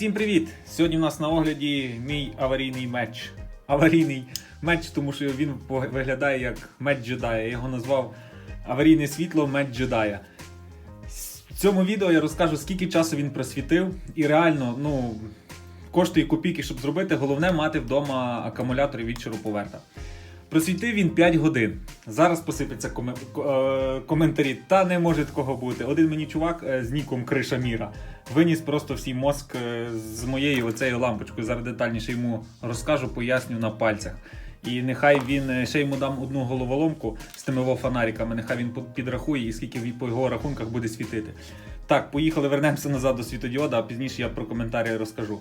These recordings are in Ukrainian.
Всім привіт! Сьогодні в нас на огляді мій аварійний меч. Аварійний меч, тому що він виглядає як меч джедая. Я його назвав аварійне світло меч джедая. В цьому відео я розкажу, скільки часу він просвітив, і реально, ну, коштує копійки, щоб зробити. Головне мати вдома акумулятор від шуруповерта. Просвітив він 5 годин. Зараз посипляться коме- ко- е, коментарі. Та не може такого бути. Один мені чувак е, з ніком Криша Міра виніс просто всій мозк е, з моєю оцею лампочкою. Зараз детальніше йому розкажу, поясню на пальцях. І нехай він ще йому дам одну головоломку з тими во фонариками. Нехай він підрахує і скільки по його рахунках буде світити. Так, поїхали, вернемося назад до світодіода, а пізніше я про коментарі розкажу.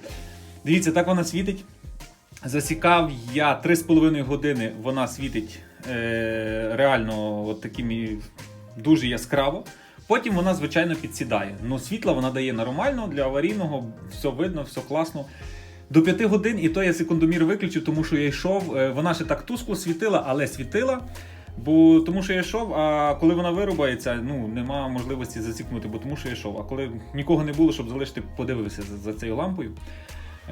Дивіться, так вона світить. Засікав я 3,5 години, вона світить е, реально от такими дуже яскраво. Потім вона, звичайно, підсідає. Ну, світла вона дає нормально для аварійного, все видно, все класно. До 5 годин, і то я секундомір виключив, тому що я йшов. е, Вона ще так тускло світила, але світила. Бо тому що я йшов, а коли вона вирубається, ну нема можливості засікнути, бо тому що я йшов. А коли нікого не було, щоб залишити, подивився за, за цією лампою.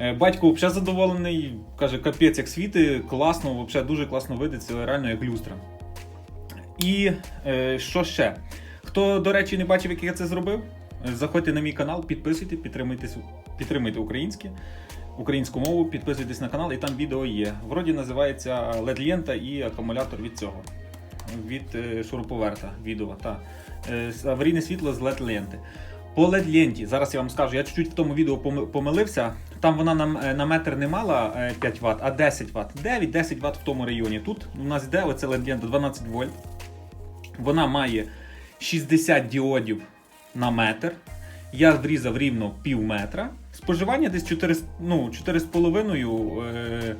Е, Батько взагалі задоволений, каже, капець, як світи, класно, взагалі дуже класно видиться, реально як люстра. І е, що ще? Хто, до речі, не бачив, як я це зробив, е, заходьте на мій канал, підписуйте, підтримуйте, підтримуйте українське, українську мову, підписуйтесь на канал, і там відео є. Вроді називається LED-лента і акумулятор від цього. Від шуруповерта відео. Та. Аварійне світло з LED-ленти. По LED-ленті, зараз я вам скажу, я чуть-чуть в тому відео помилився. Там вона на, е, на метр не мала е, 5 Вт, а 10 Вт. 9-10 Вт в тому районі. Тут у нас йде оце LED-лента 12 вольт. Вона має 60 діодів на метр. Я врізав рівно пів метра. Споживання десь 4, ну, 4,5 е,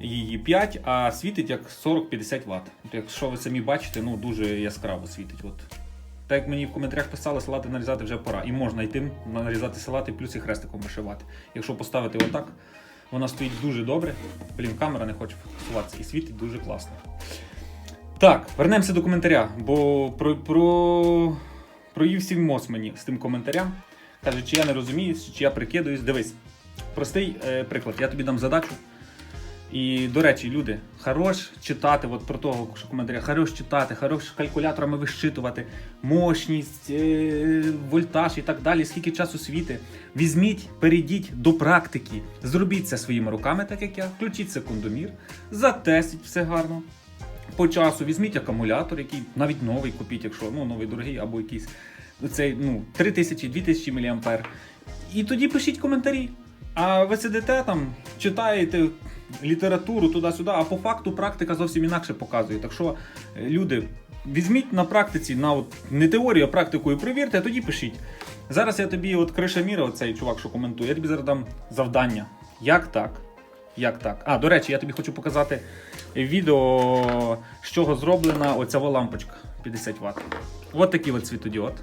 її 5, а світить як 40-50 Вт. От Якщо ви самі бачите, ну дуже яскраво світить. От. Так як мені в коментарях писали, салати нарізати вже пора. І можна йти нарізати салати, плюс і хрестиком вишивати. Якщо поставити отак, вона стоїть дуже добре. Блін, камера не хоче фокусуватися і світить дуже класно. Так, вернемося до коментаря, бо про, про, проївся мозг мені з тим коментарям. Каже, чи я не розумію, чи я прикидуюсь. Дивись, простий е, приклад. Я тобі дам задачу. І, до речі, люди, хорош читати, от про того, що коментаря, хорош читати, хорош калькуляторами вищитувати, мощність, е, вольтаж і так далі, скільки часу світи. Візьміть, перейдіть до практики, зробіть це своїми руками, так як я, включіть секундомір, затестіть все гарно. По часу візьміть акумулятор, який навіть новий купіть, якщо ну, новий дорогий, або якийсь цей, ну, 3000-2000 мА. І тоді пишіть коментарі. А ви сидите там, читаєте літературу туди-сюди, а по факту практика зовсім інакше показує. Так що, е, люди, візьміть на практиці, на от, не теорію, а практику і перевірте, а тоді пишіть. Зараз я тобі, от Криша Міра, оцей чувак, що коментує, я тобі зараз дам завдання. Як так? Як так? А, до речі, я тобі хочу показати відео, з чого зроблена оця лампочка 50 Вт. От такий от світодіод.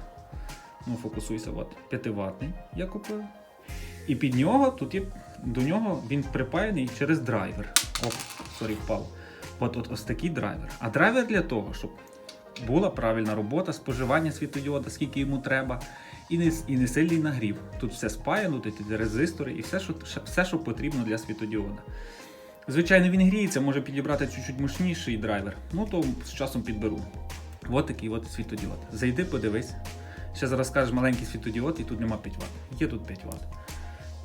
Ну, фокусуйся, от 5 ватний я купив. І під нього тут є до нього він припаяний через драйвер. Оп, сорі, впав. От, от ось такий драйвер. А драйвер для того, щоб була правильна робота, споживання світодіода, скільки йому треба, і не, і не сильний нагрів. Тут все спаяно, тут і резистори, і все, що, все, що потрібно для світодіода. Звичайно, він гріється, може підібрати чуть-чуть мощніший драйвер. Ну то з часом підберу. От такий от світодіод. Зайди, подивись. Ще зараз скажеш маленький світодіод, і тут нема 5 Вт. Є тут 5 Вт.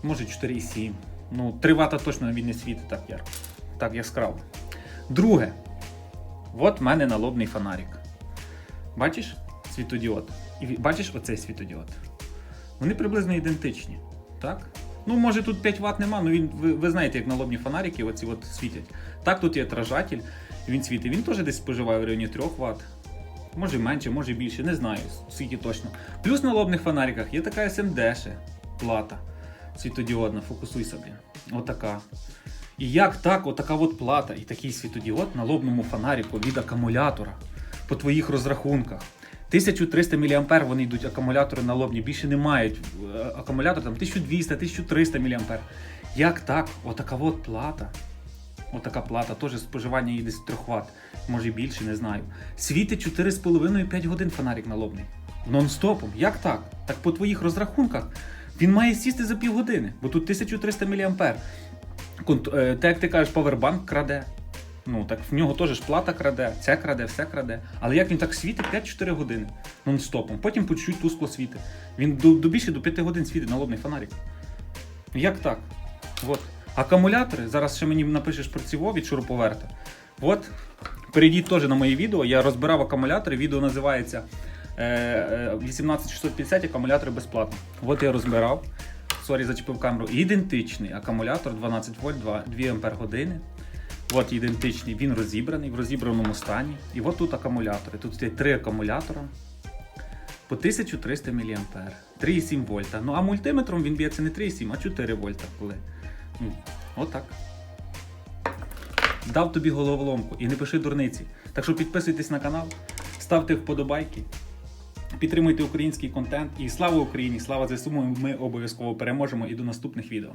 Може 4,7. Ну, 3 Вт точно він не світить так ярко. Так яскраво. Друге. От в мене налобний фонарик. Бачиш світодіод? І бачиш оцей світодіод? Вони приблизно ідентичні. Так? Ну, може тут 5 Вт нема, але він, ви, ви знаєте, як налобні фонарики оці от світять. Так, тут є отражатель, він світить. Він теж десь споживає в районі 3 Вт. Може менше, може більше, не знаю, скільки точно. Плюс на лобних фонариках є така SMD ще плата світодіодна, фокусуйся, блін. Отака. І як так, отака от плата і такий світодіод на лобному фонарику від акумулятора по твоїх розрахунках. 1300 мА вони йдуть акумулятори на лобні, більше не мають. Е, Акумулятор там 1200-1300 мА. Як так? Отака от плата. Отака плата, теж споживання її десь 3 Вт, може більше, не знаю. Світить 4,5-5 годин фонарик налобний. Нон-стопом. Як так? Так по твоїх розрахунках Він має сісти за півгодини, бо тут 1300 мА. Те, як ти кажеш, павербанк краде. Ну, так в нього теж плата краде, це краде, все краде. Але як він так світить 5-4 години нон-стопом. Потім по чуть тускло світить. Він до, до більше до 5 годин світить налобний фонарик. Як так? От. Акумулятори, зараз ще мені напишеш про ціво від шуруповерта. От, перейдіть теж на моє відео. Я розбирав акумулятори. Відео називається 18650 акумулятори безплатно. От я розбирав. Сорі, зачепив камеру. Ідентичний акумулятор 12 вольт, 2, 2 ампер години. От ідентичний, він розібраний в розібраному стані. І от тут акумулятори. Тут стоять три акумулятора по 1300 мА. 3,7 вольта. Ну а мультиметром він б'ється не 3,7, а 4 вольта. Коли. Ну, Отак. Дав тобі головоломку і не пиши дурниці. Так що підписуйтесь на канал, ставте вподобайки, підтримуйте український контент. І слава Україні! Слава ЗСУ! Ми обов'язково переможемо і до наступних відео.